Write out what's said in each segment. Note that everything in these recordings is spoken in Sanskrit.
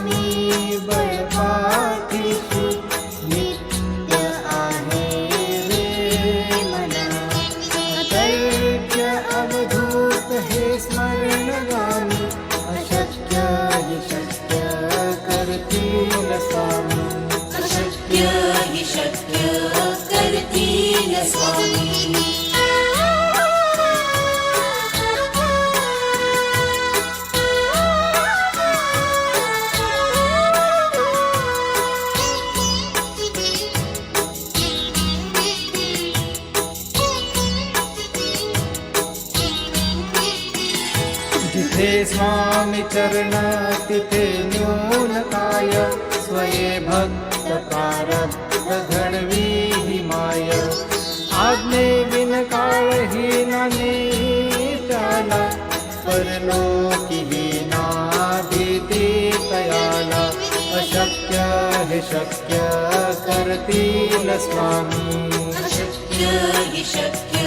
स्वामी जिथे स्वामी चरण तिथे न्यून काय स्वये भक्त प्रारब्ध घडवी ही माय आज्ञे बिन काळ ही नाने त्याला परलोकी ही ना भीती तयाला अशक्य हे शक्य करतील स्वामी। अशक्य हि शक्य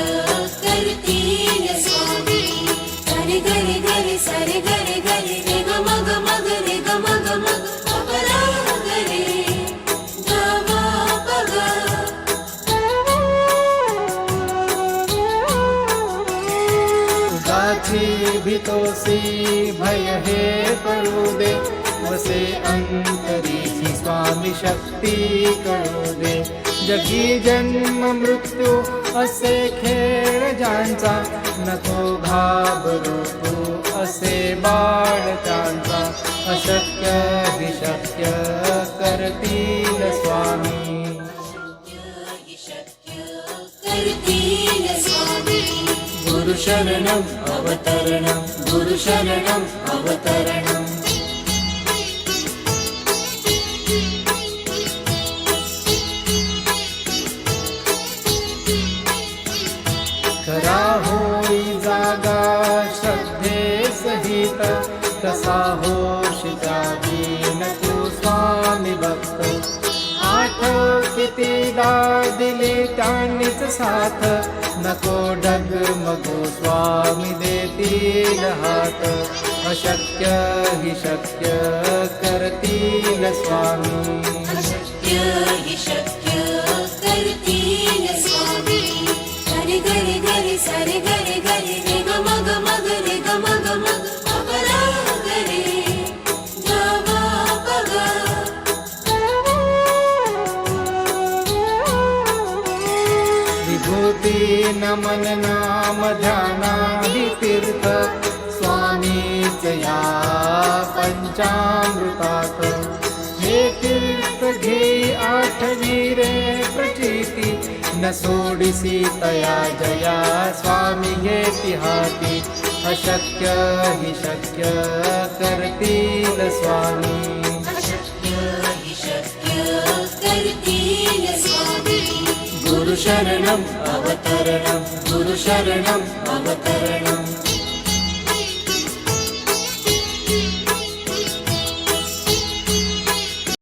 माझी भीतोसी भय हे करू दे वसे अंतरीची स्वामी शक्ती कळू दे जगी जन्म मृत्यू असे खेळ ज्यांचा नको घाबरू तू असे बाळ त्यांचा अशक्य विशक्य करतील स्वामी। गुरुशरणम् अवतरणं गुरुशरणम् अवतरणम् करा होई जागा श्रद्धे सहित कसा होशी न तू स्वामी भक्त किती दा दिली त्यांनीच साथ. नको डगमगू स्वामी देतील हात. अशक्य हि शक्य करतील स्वामी. नमन नाम ध्यानादि तीर्थ स्वामीच या पंचामृतात। हे तीर्थ घे आठवी रे प्रचिती। न सोडिसी तया जया स्वामी घेती हाती अशक्य हि शक्य करतील स्वामी गुरुशरणम् अवतरणं गुरुशरणम् अवतरणम्